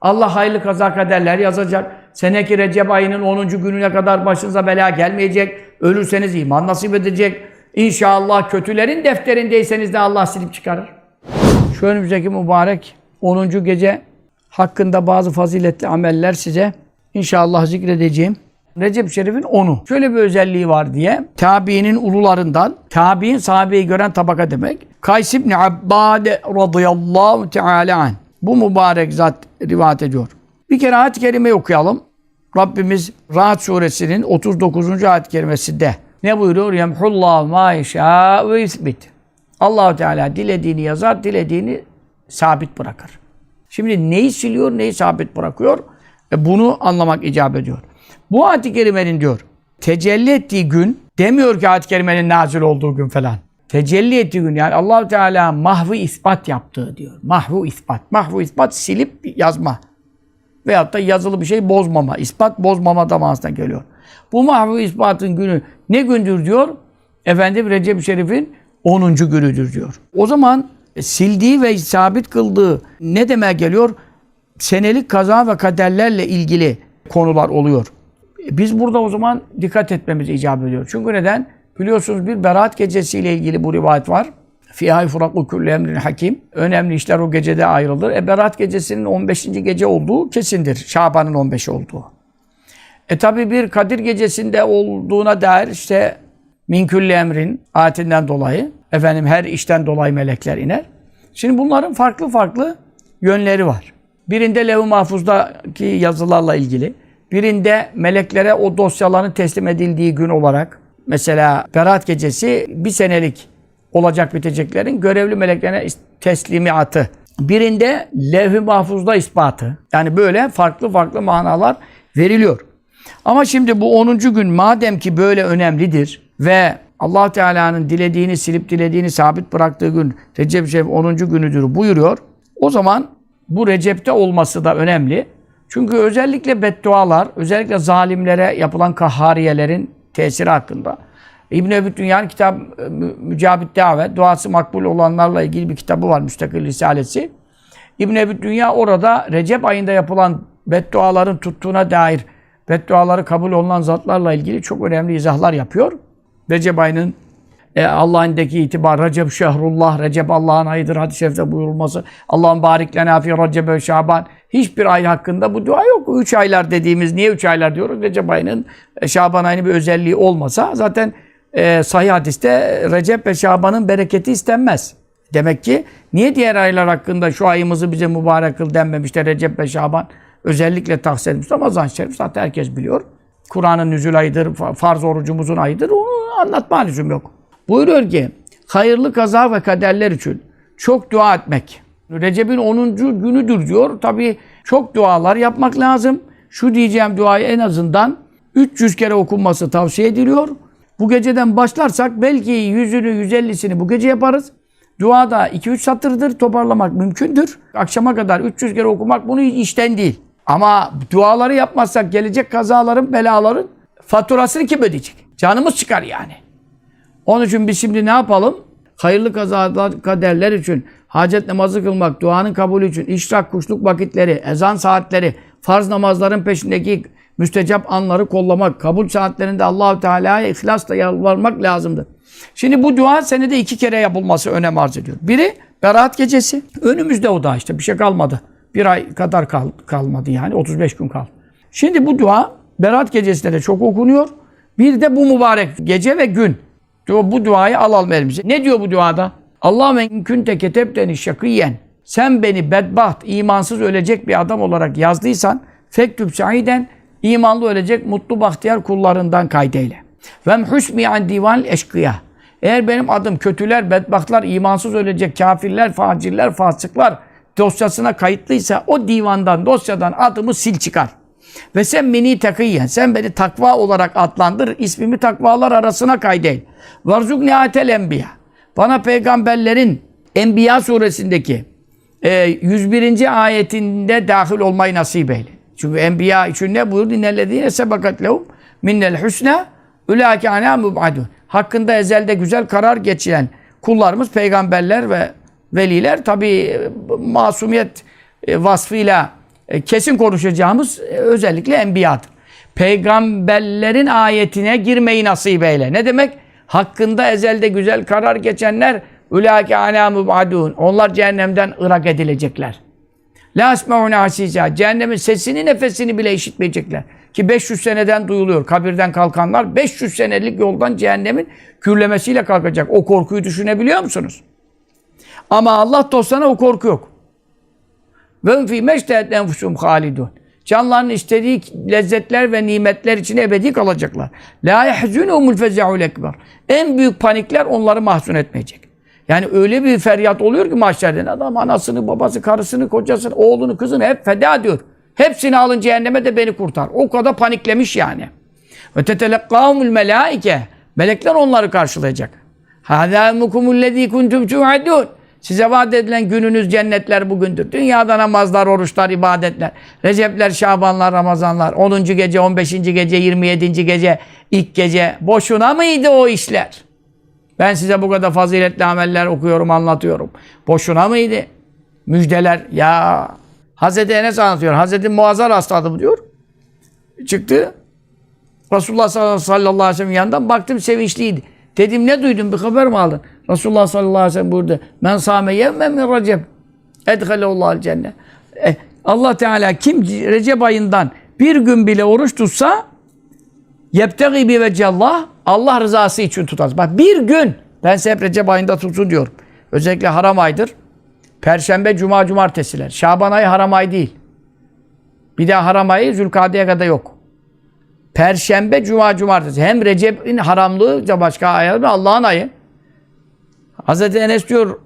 Allah hayırlı kaza kaderler yazacak. Seneki Recep ayının 10. gününe kadar başınıza bela gelmeyecek. Ölürseniz iman nasip edecek. İnşallah kötülerin defterindeyseniz de Allah silip çıkarır. Şu önümüzdeki mübarek 10. gece hakkında bazı faziletli ameller size inşallah zikredeceğim. Recep Şerif'in 10'u. Şöyle bir özelliği var diye. Tabiinin ulularından, tabiin sahabeyi gören tabaka demek. Kays ibn Abbad radıyallahu teala anh. Bu mübarek zat rivayet ediyor. Bir kere ayet-i kerimeyi okuyalım. Rabbimiz Rahat suresinin 39. ayet-i kerimesinde ne buyuruyor? Yemhullahu ma yeşâ ve isbit. Allahu Teala dilediğini yazar, dilediğini sabit bırakır. Şimdi neyi siliyor, neyi sabit bırakıyor? E bunu anlamak icap ediyor. Bu ayet-i kerimenin diyor, tecelli ettiği gün, demiyor ki ayet-i kerimenin nazil olduğu gün falan. Tecelli ettiği gün yani Allahu Teala mahvu ispat yaptığı diyor. Mahvu ispat. Mahvu ispat silip yazma. Veyahut da yazılı bir şey bozmama. ispat bozmama da manasına geliyor. Bu mahvu ispatın günü ne gündür diyor? Efendim Recep Şerif'in 10. günüdür diyor. O zaman sildiği ve sabit kıldığı ne demek geliyor? Senelik kaza ve kaderlerle ilgili konular oluyor. Biz burada o zaman dikkat etmemiz icap ediyor. Çünkü neden? Biliyorsunuz bir Berat gecesiyle ilgili bu rivayet var. Fîhâ yufrakû küllü emrin hakim. Önemli işler o gecede ayrılır. E Berat gecesinin 15. gece olduğu kesindir. Şaban'ın 15 olduğu. E tabi bir Kadir gecesinde olduğuna dair işte min külli emrin ayetinden dolayı efendim her işten dolayı melekler iner. Şimdi bunların farklı farklı yönleri var. Birinde levh-i mahfuzdaki yazılarla ilgili, birinde meleklere o dosyaların teslim edildiği gün olarak mesela Berat gecesi bir senelik olacak biteceklerin görevli meleklerine is- teslimiatı. Birinde levh-i mahfuzda ispatı. Yani böyle farklı farklı manalar veriliyor. Ama şimdi bu 10. gün madem ki böyle önemlidir ve allah Teala'nın dilediğini silip dilediğini sabit bıraktığı gün Recep Şerif 10. günüdür buyuruyor. O zaman bu Recep'te olması da önemli. Çünkü özellikle beddualar, özellikle zalimlere yapılan kahhariyelerin tesiri hakkında. İbn-i Ebi Dünya'nın kitap Mü- Mücabit Davet, duası makbul olanlarla ilgili bir kitabı var, müstakil risalesi. İbn Ebi Dünya orada Recep ayında yapılan bedduaların tuttuğuna dair bedduaları kabul olunan zatlarla ilgili çok önemli izahlar yapıyor. Recep ayının e, Allah'ın indeki itibar, Recep şehrullah, Recep Allah'ın ayıdır hadis-i şerifte buyurulması. Allah'ın barik lena fi Recep ve Şaban. Hiçbir ay hakkında bu dua yok. Üç aylar dediğimiz, niye üç aylar diyoruz? Recep ayının, e, Şaban ayının bir özelliği olmasa zaten e, sahih hadiste Recep ve Şaban'ın bereketi istenmez. Demek ki niye diğer aylar hakkında şu ayımızı bize mübarek kıl denmemiş de Recep ve Şaban özellikle tahsis edilmiş. Ramazan-ı Şerif zaten herkes biliyor. Kur'an'ın nüzul ayıdır, fa- farz orucumuzun ayıdır. Onu anlatma lüzum yok. Buyuruyor ki hayırlı kaza ve kaderler için çok dua etmek. Recep'in 10. günüdür diyor. Tabi çok dualar yapmak lazım. Şu diyeceğim duayı en azından 300 kere okunması tavsiye ediliyor. Bu geceden başlarsak belki yüzünü, 150'sini bu gece yaparız. Duada 2-3 satırdır toparlamak mümkündür. Akşama kadar 300 kere okumak bunu işten değil. Ama duaları yapmazsak gelecek kazaların, belaların faturasını kim ödeyecek? Canımız çıkar yani. Onun için biz şimdi ne yapalım? Hayırlı kazalar, kaderler için, hacet namazı kılmak, duanın kabulü için, işrak, kuşluk vakitleri, ezan saatleri, farz namazların peşindeki müstecap anları kollamak, kabul saatlerinde Allahu Teala'ya ihlasla yalvarmak lazımdır. Şimdi bu dua senede iki kere yapılması önem arz ediyor. Biri Berat gecesi. Önümüzde o da işte bir şey kalmadı. Bir ay kadar kal- kalmadı yani 35 gün kaldı. Şimdi bu dua Berat gecesinde de çok okunuyor. Bir de bu mübarek gece ve gün. Bu duayı alalım elimize. Ne diyor bu duada? Allahümme in kunte ketebteni şakiyen. Sen beni bedbaht, imansız ölecek bir adam olarak yazdıysan fektüb şahiden imanlı ölecek mutlu bahtiyar kullarından kaydeyle. Ve husmi an divan eşkıya. Eğer benim adım kötüler, bedbahtlar, imansız ölecek kafirler, facirler, fasıklar dosyasına kayıtlıysa o divandan, dosyadan adımı sil çıkar. Ve sen beni takıyyen, sen beni takva olarak adlandır, ismimi takvalar arasına kaydeyl. Varzuk nihayetel enbiya. Bana peygamberlerin Enbiya suresindeki e, 101. ayetinde dahil olmayı nasip eyle. Çünkü Enbiya için ne buyurdu? İnnellezîne sebekat lehum minnel husna ulâke anâ mubadun. Hakkında ezelde güzel karar geçiren kullarımız, peygamberler ve veliler tabi masumiyet e, vasfıyla e, kesin konuşacağımız e, özellikle enbiyadır. Peygamberlerin ayetine girmeyi nasip eyle. Ne demek? Hakkında ezelde güzel karar geçenler ülâke alâ mubadûn. Onlar cehennemden ırak edilecekler. La esme'une hasîsâ. Cehennemin sesini nefesini bile işitmeyecekler. Ki 500 seneden duyuluyor. Kabirden kalkanlar 500 senelik yoldan cehennemin kürlemesiyle kalkacak. O korkuyu düşünebiliyor musunuz? Ama Allah dostlarına o korku yok. Ve fî meştehet enfusum halidun. Canlarının istediği lezzetler ve nimetler için ebedi kalacaklar. La yahzunhumul fezaul ekber. En büyük panikler onları mahzun etmeyecek. Yani öyle bir feryat oluyor ki mahşerden adam anasını, babası, karısını, kocasını, oğlunu, kızını hep feda diyor. Hepsini alın cehenneme de beni kurtar. O kadar paniklemiş yani. Ve tetelekkâhumul melâike. Melekler onları karşılayacak. Hâzâ mukumullezî kuntum tu'adûn. Size vaat edilen gününüz cennetler bugündür. Dünyada namazlar, oruçlar, ibadetler, Recepler, Şabanlar, Ramazanlar, 10. gece, 15. gece, 27. gece, ilk gece. Boşuna mıydı o işler? Ben size bu kadar faziletli ameller okuyorum, anlatıyorum. Boşuna mıydı? Müjdeler. Ya Hazreti Enes anlatıyor. Hazreti Muazzar hastadı diyor. Çıktı. Resulullah sallallahu aleyhi ve sellem yanından baktım sevinçliydi. Dedim ne duydun bir haber mi aldın? Resulullah sallallahu aleyhi ve sellem buyurdu. Men sâme yevmen min recep. Edhalehullahal cennet. E, Allah Teala kim Recep ayından bir gün bile oruç tutsa yebtegi bi vecellah Allah rızası için tutar. Bak bir gün ben size hep Recep ayında tutun diyorum. Özellikle haram aydır. Perşembe, cuma, cumartesiler. Şaban ayı haram ay değil. Bir daha haram ayı Zülkade'ye kadar yok. Perşembe, cuma, cumartesi. Hem Recep'in haramlığı başka ayı Allah'ın ayı. Hazreti Enes diyor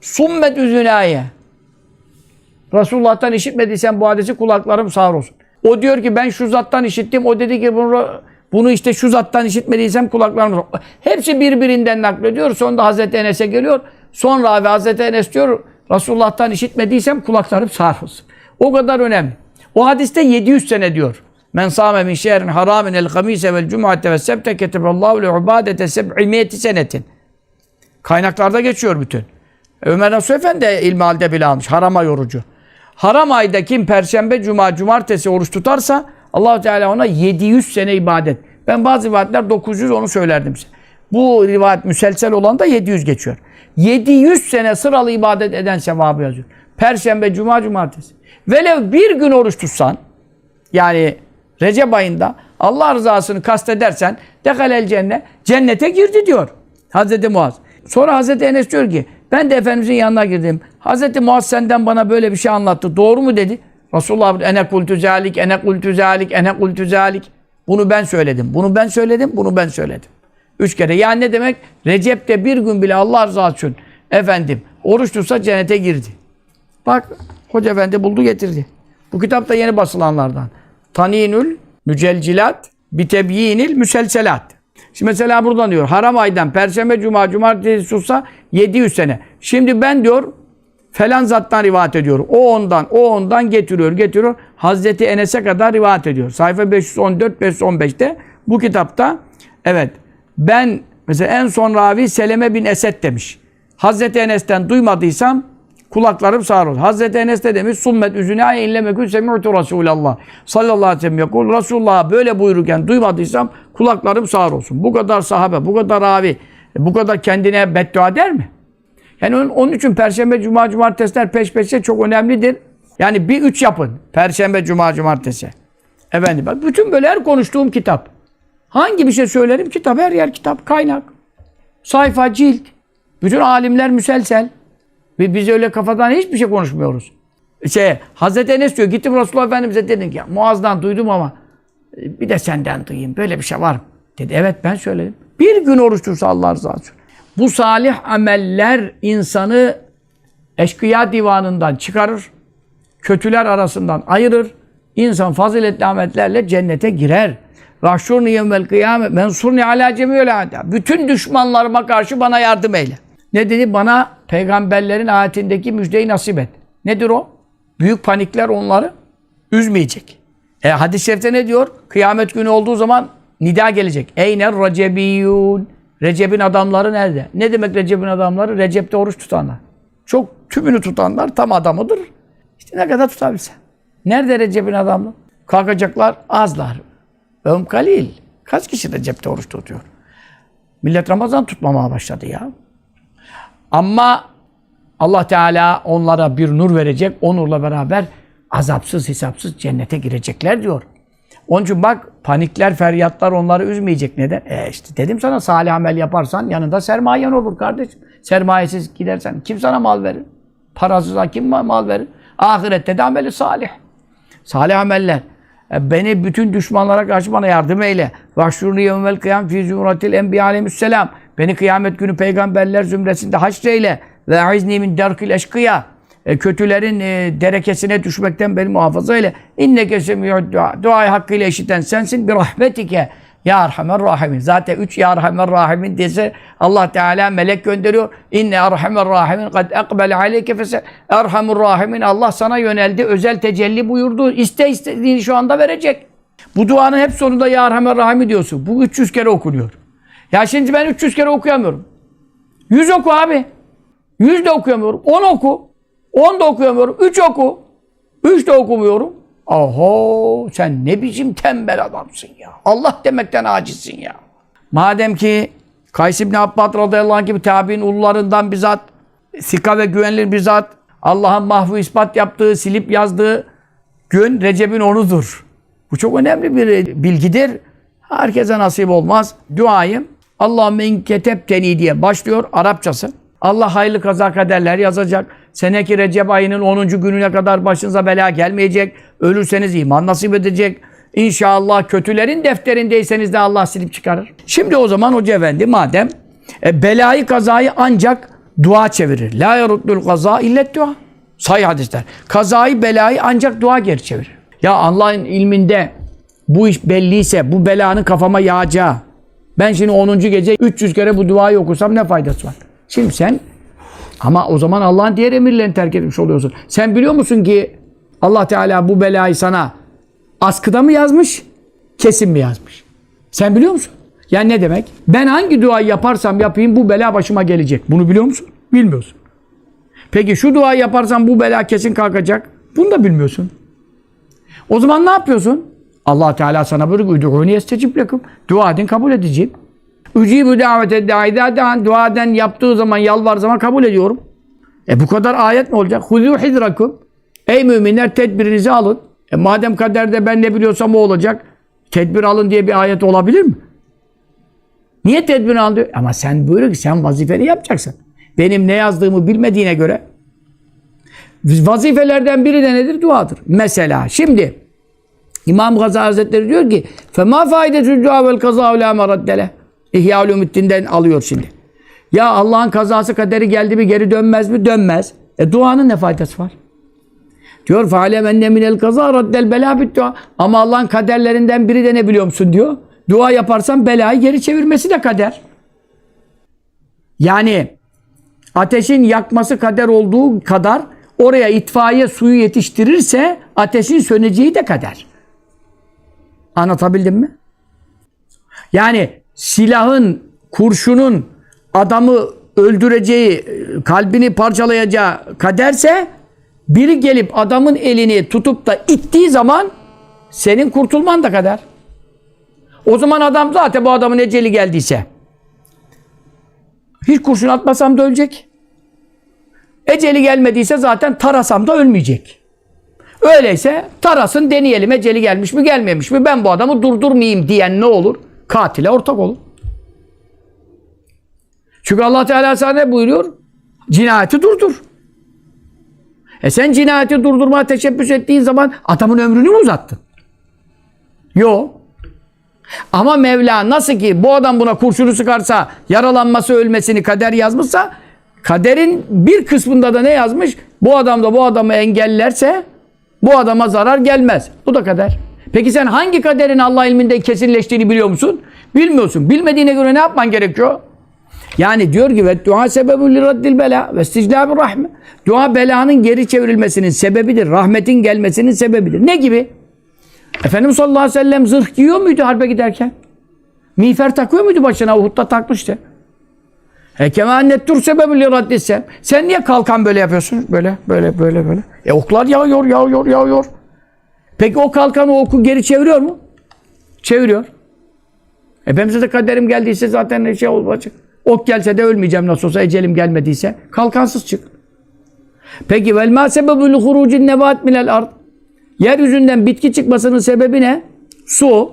Summet üzünaye. Resulullah'tan işitmediysen bu hadisi kulaklarım sağır olsun. O diyor ki ben şu zattan işittim. O dedi ki bunu, bunu işte şu zattan işitmediysem kulaklarım sağır Hepsi birbirinden naklediyor. Sonunda Hazreti Enes'e geliyor. Sonra abi Hazreti Enes diyor Resulullah'tan işitmediysem kulaklarım sağır olsun. O kadar önemli. O hadiste 700 sene diyor. Men sâme min şehrin haramin el hamise vel cum'ate ve sebte keteballahu le ubadete seb'imiyeti senetin. Kaynaklarda geçiyor bütün. Ömer Nasuh Efendi de ilmihalde bile almış. Harama yorucu. Haram ayda kim perşembe, cuma, cumartesi oruç tutarsa allah Teala ona 700 sene ibadet. Ben bazı rivayetler 900 onu söylerdim size. Bu rivayet müselsel olan da 700 geçiyor. 700 sene sıralı ibadet eden sevabı yazıyor. Perşembe, cuma, cumartesi. Velev bir gün oruç tutsan, yani Recep ayında Allah rızasını kastedersen dekalel cennet, cennete girdi diyor Hazreti Muaz. Sonra Hazreti Enes diyor ki ben de Efendimizin yanına girdim. Hazreti Muaz senden bana böyle bir şey anlattı. Doğru mu dedi? Resulullah ene kultu zalik, ene kultu zalik, ene kultu zalik. Bunu ben söyledim. Bunu ben söyledim. Bunu ben söyledim. Üç kere. Yani ne demek? Recep'te bir gün bile Allah rızası için efendim oruç tutsa cennete girdi. Bak Hoca Efendi buldu getirdi. Bu kitap da yeni basılanlardan. Taninül mücelcilat bitebyinil müselselat. Şimdi mesela buradan diyor haram aydan perşembe, cuma, cumartesi tutsa 700 sene. Şimdi ben diyor falan zattan rivayet ediyor. O ondan, o ondan getiriyor, getiriyor. Hazreti Enes'e kadar rivayet ediyor. Sayfa 514-515'te bu kitapta evet ben mesela en son ravi Seleme bin Esed demiş. Hazreti Enes'ten duymadıysam kulaklarım sağır olsun. Hazreti Enes de demiş summet üzüne illemekün semi'tu Resulallah sallallahu aleyhi ve sellem yakul Resulullah böyle buyururken duymadıysam kulaklarım sağır olsun. Bu kadar sahabe, bu kadar ravi, bu kadar kendine beddua der mi? Yani onun, onun için Perşembe, Cuma, Cumartesiler peş peşe çok önemlidir. Yani bir üç yapın. Perşembe, Cuma, Cumartesi. Efendim bak bütün böyle her konuştuğum kitap. Hangi bir şey söylerim? Kitap, her yer kitap, kaynak. Sayfa, cilt. Bütün alimler müselsel. Ve biz öyle kafadan hiçbir şey konuşmuyoruz. Şey, Hazreti Enes diyor, gittim Resulullah Efendimiz'e dedim ki, Muaz'dan duydum ama e, bir de senden duyayım. Böyle bir şey var mı? Dedi, evet ben söyledim. Bir gün oruç tutsa Allah rızası için. Bu salih ameller insanı eşkıya divanından çıkarır. Kötüler arasından ayırır. İnsan faziletli amellerle cennete girer. Rahşurni yevmel kıyamet mensurni ala cemiyel. Bütün düşmanlarıma karşı bana yardım eyle. Ne dedi? Bana peygamberlerin ayetindeki müjdeyi nasip et. Nedir o? Büyük panikler onları üzmeyecek. E hadis-i şerifte ne diyor? Kıyamet günü olduğu zaman nida gelecek. Eyner recebiyyun. Recep'in adamları nerede? Ne demek Recep'in adamları? Recep'te oruç tutanlar. Çok tümünü tutanlar tam adamıdır. İşte ne kadar tutabilse. Nerede Recep'in adamı? Kalkacaklar azlar. Öm kalil. Kaç kişi Recep'te oruç tutuyor? Millet Ramazan tutmamaya başladı ya. Ama Allah Teala onlara bir nur verecek. O nurla beraber azapsız hesapsız cennete girecekler diyor. Onun için bak panikler, feryatlar onları üzmeyecek. Neden? E işte dedim sana salih amel yaparsan yanında sermayen olur kardeşim. Sermayesiz gidersen kim sana mal verir? Parasıza kim ma- mal verir? Ahirette de ameli salih. Salih ameller. E, Beni bütün düşmanlara karşı bana yardım eyle. Vaşşurni yevmel kıyam fi zümratil enbiya aleyhisselam. Beni kıyamet günü peygamberler zümresinde haşreyle. Ve aizni min derkil eşkıya. E, kötülerin e, derekesine düşmekten beni muhafaza eyle. İnneke semiyud dua. Duayı hakkıyla işiten sensin. Bir rahmetike. Ya Erhamer Rahimin. Zaten üç Ya Erhamer Rahimin dese Allah Teala melek gönderiyor. İnne Erhamer Rahimin kad ekbel aleyke fesel. Erhamur Rahimin Allah sana yöneldi. Özel tecelli buyurdu. İste istediğini şu anda verecek. Bu duanın hep sonunda Ya Erhamer Rahimi diyorsun. Bu 300 kere okunuyor. Ya şimdi ben 300 kere okuyamıyorum. 100 oku abi. 100 de okuyamıyorum. 10 oku. 10 da okuyamıyorum. 3 oku. 3 de okumuyorum. Oho sen ne biçim tembel adamsın ya. Allah demekten acizsin ya. Madem ki Kays İbni Abbad radıyallahu anh gibi tabi'in ulularından bizzat sika ve güvenilir bizzat Allah'ın mahvu ispat yaptığı, silip yazdığı gün Recep'in onudur. Bu çok önemli bir bilgidir. Herkese nasip olmaz. Duayım Allahümme in ketebteni diye başlıyor Arapçası. Allah hayırlı kaza kaderler yazacak. Seneki Recep ayının 10. gününe kadar başınıza bela gelmeyecek. Ölürseniz iman nasip edecek. İnşallah kötülerin defterindeyseniz de Allah silip çıkarır. Şimdi o zaman Hoca Efendi madem e, belayı kazayı ancak dua çevirir. La yaruddul kaza illet dua. Sahih hadisler. Kazayı belayı ancak dua geri çevirir. Ya Allah'ın ilminde bu iş belliyse bu belanın kafama yağacağı. Ben şimdi 10. gece 300 kere bu duayı okusam ne faydası var? Şimdi sen ama o zaman Allah'ın diğer emirlerini terk etmiş oluyorsun. Sen biliyor musun ki Allah Teala bu belayı sana askıda mı yazmış, kesin mi yazmış? Sen biliyor musun? Yani ne demek? Ben hangi duayı yaparsam yapayım bu bela başıma gelecek. Bunu biliyor musun? Bilmiyorsun. Peki şu duayı yaparsam bu bela kesin kalkacak. Bunu da bilmiyorsun. O zaman ne yapıyorsun? Allah Teala sana buyuruyor. Üdûhûni estecib lekum. Dua edin kabul edeceğim. Ücibü davete daidâden dua eden yaptığı zaman yalvar zaman kabul ediyorum. E bu kadar ayet mi olacak? Huzû hidrakum. Ey müminler tedbirinizi alın. E madem kaderde ben ne biliyorsam o olacak. Tedbir alın diye bir ayet olabilir mi? Niye tedbir alın diyor? Ama sen buyuruyor ki sen vazifeni yapacaksın. Benim ne yazdığımı bilmediğine göre vazifelerden biri de nedir? Duadır. Mesela şimdi İmam Gazali Hazretleri diyor ki فَمَا فَايدَةُ الدُّعَا وَالْقَضَاءُ لَا مَرَدَّ İhya Ulumuddin'den alıyor şimdi. Ya Allah'ın kazası kaderi geldi mi geri dönmez mi? Dönmez. E duanın ne faydası var? Diyor فَعَلَمْ اَنَّ مِنَ الْقَضَاء رَدَّ الْبَلَا بِالدُّعَا Ama Allah'ın kaderlerinden biri de ne biliyor musun diyor. Dua yaparsan belayı geri çevirmesi de kader. Yani ateşin yakması kader olduğu kadar oraya itfaiye suyu yetiştirirse ateşin söneceği de kader. Anlatabildim mi? Yani silahın, kurşunun adamı öldüreceği, kalbini parçalayacağı kaderse biri gelip adamın elini tutup da ittiği zaman senin kurtulman da kader. O zaman adam zaten bu adamın eceli geldiyse hiç kurşun atmasam da ölecek. Eceli gelmediyse zaten tarasam da ölmeyecek. Öyleyse tarasın deneyelim eceli gelmiş mi gelmemiş mi ben bu adamı durdurmayayım diyen ne olur? Katile ortak olur. Çünkü Allah Teala sana ne buyuruyor? Cinayeti durdur. E sen cinayeti durdurmaya teşebbüs ettiğin zaman adamın ömrünü mü uzattın? Yok. Ama Mevla nasıl ki bu adam buna kurşunu sıkarsa yaralanması ölmesini kader yazmışsa kaderin bir kısmında da ne yazmış? Bu adam da bu adamı engellerse bu adama zarar gelmez. Bu da kader. Peki sen hangi kaderin Allah ilminde kesinleştiğini biliyor musun? Bilmiyorsun. Bilmediğine göre ne yapman gerekiyor? Yani diyor ki ve dua sebebü li raddil bela ve isticlabü rahme. Dua belanın geri çevrilmesinin sebebidir. Rahmetin gelmesinin sebebidir. Ne gibi? Efendimiz sallallahu aleyhi ve sellem zırh giyiyor muydu harbe giderken? Miğfer takıyor muydu başına? Uhud'da takmıştı. E kemannet tur sebebü li raddissem. Sen niye kalkan böyle yapıyorsun? Böyle, böyle, böyle, böyle. E oklar yağıyor, yağıyor, yağıyor. Peki o kalkan o oku geri çeviriyor mu? Çeviriyor. Efendimiz'e de kaderim geldiyse zaten şey olacak. Ok gelse de ölmeyeceğim nasıl olsa ecelim gelmediyse. Kalkansız çık. Peki vel ma sebebul hurucin nebat minel ard. Yeryüzünden bitki çıkmasının sebebi ne? Su.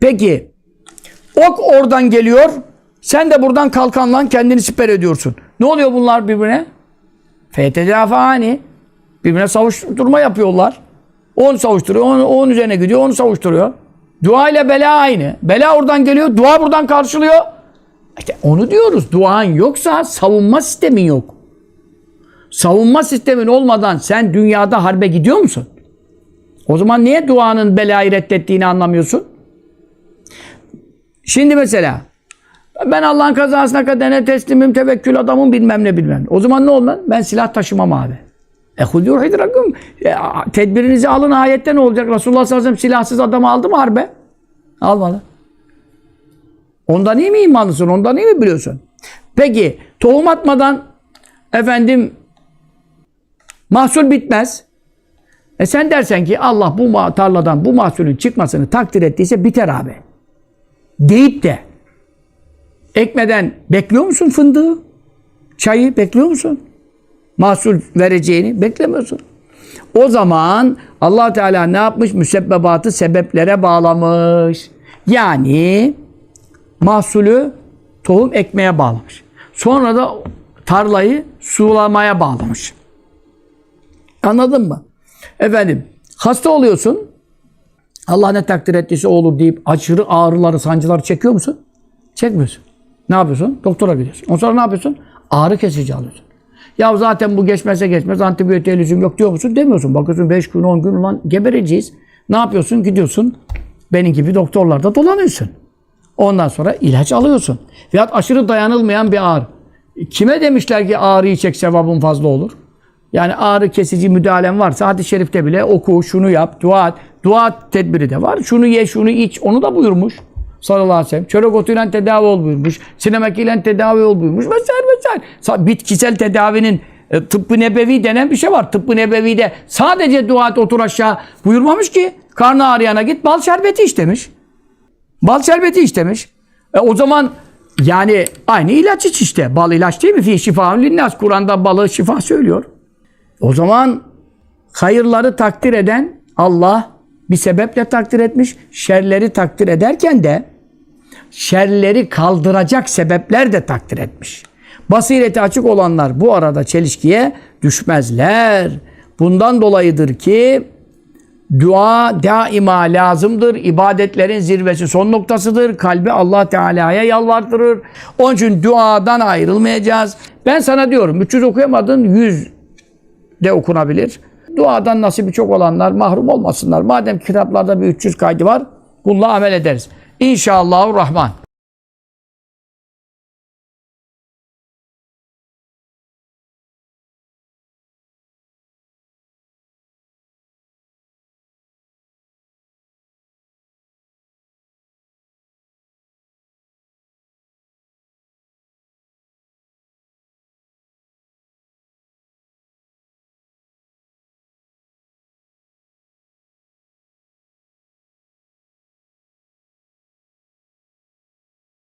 Peki ok oradan geliyor. Sen de buradan kalkanla kendini siper ediyorsun. Ne oluyor bunlar birbirine? Fetedafani. Birbirine savuşturma yapıyorlar. Onu savuşturuyor, onu, onun üzerine gidiyor, onu savuşturuyor. Dua ile bela aynı. Bela oradan geliyor, dua buradan karşılıyor. İşte onu diyoruz. Duan yoksa savunma sistemin yok. Savunma sistemin olmadan sen dünyada harbe gidiyor musun? O zaman niye duanın belayı reddettiğini anlamıyorsun? Şimdi mesela ben Allah'ın kazasına kaderine teslimim, tevekkül adamım bilmem ne bilmem. O zaman ne olmaz? Ben silah taşımam abi. E hudû hidrakum. E, tedbirinizi alın ayette ne olacak? Resulullah sallallahu aleyhi ve sellem silahsız adamı aldı mı harbe? Almadı. Ondan iyi mi imanlısın? Ondan iyi mi biliyorsun? Peki tohum atmadan efendim mahsul bitmez. E sen dersen ki Allah bu tarladan bu mahsulün çıkmasını takdir ettiyse biter abi. Deyip de ekmeden bekliyor musun fındığı? Çayı bekliyor musun? Mahsul vereceğini beklemiyorsun. O zaman allah Teala ne yapmış? Müsebbebatı sebeplere bağlamış. Yani mahsulü tohum ekmeye bağlamış. Sonra da tarlayı sulamaya bağlamış. Anladın mı? Efendim hasta oluyorsun. Allah ne takdir ettiyse olur deyip aşırı ağrıları, sancıları çekiyor musun? Çekmiyorsun. Ne yapıyorsun? Doktora gidiyorsun. Ondan sonra ne yapıyorsun? Ağrı kesici alıyorsun. Ya zaten bu geçmezse geçmez, antibiyotiğe lüzum yok diyor musun? Demiyorsun. Bakıyorsun 5 gün, 10 gün ulan gebereceğiz. Ne yapıyorsun? Gidiyorsun. Benim gibi doktorlarda dolanıyorsun. Ondan sonra ilaç alıyorsun. Veyahut aşırı dayanılmayan bir ağrı. Kime demişler ki ağrıyı çek sevabın fazla olur? Yani ağrı kesici müdahalen varsa hadis-i şerifte bile oku, şunu yap, dua et. Dua tedbiri de var. Şunu ye, şunu iç. Onu da buyurmuş. Sallallahu aleyhi ve sellem. Çörek otuyla tedavi ol buyurmuş. Sinemek ile tedavi ol buyurmuş. Vesaire vesaire. Sa- Bitkisel tedavinin e, tıbbı nebevi denen bir şey var. Tıbbı nebevide sadece dua et otur aşağı buyurmamış ki. Karnı ağrıyana git bal şerbeti iç demiş. Bal şerbeti iç demiş. E, o zaman yani aynı ilaç iç işte. Bal ilaç değil mi? Fi şifaun linnas. Kur'an'da balı şifa söylüyor. O zaman hayırları takdir eden Allah bir sebeple takdir etmiş. Şerleri takdir ederken de şerleri kaldıracak sebepler de takdir etmiş. Basireti açık olanlar bu arada çelişkiye düşmezler. Bundan dolayıdır ki dua daima lazımdır. İbadetlerin zirvesi son noktasıdır. Kalbi Allah Teala'ya yalvartırır. Onun için duadan ayrılmayacağız. Ben sana diyorum 300 okuyamadın 100 de okunabilir. Duadan nasibi çok olanlar mahrum olmasınlar. Madem kitaplarda bir 300 kaydı var, bununla amel ederiz. İnşallahü Rahman.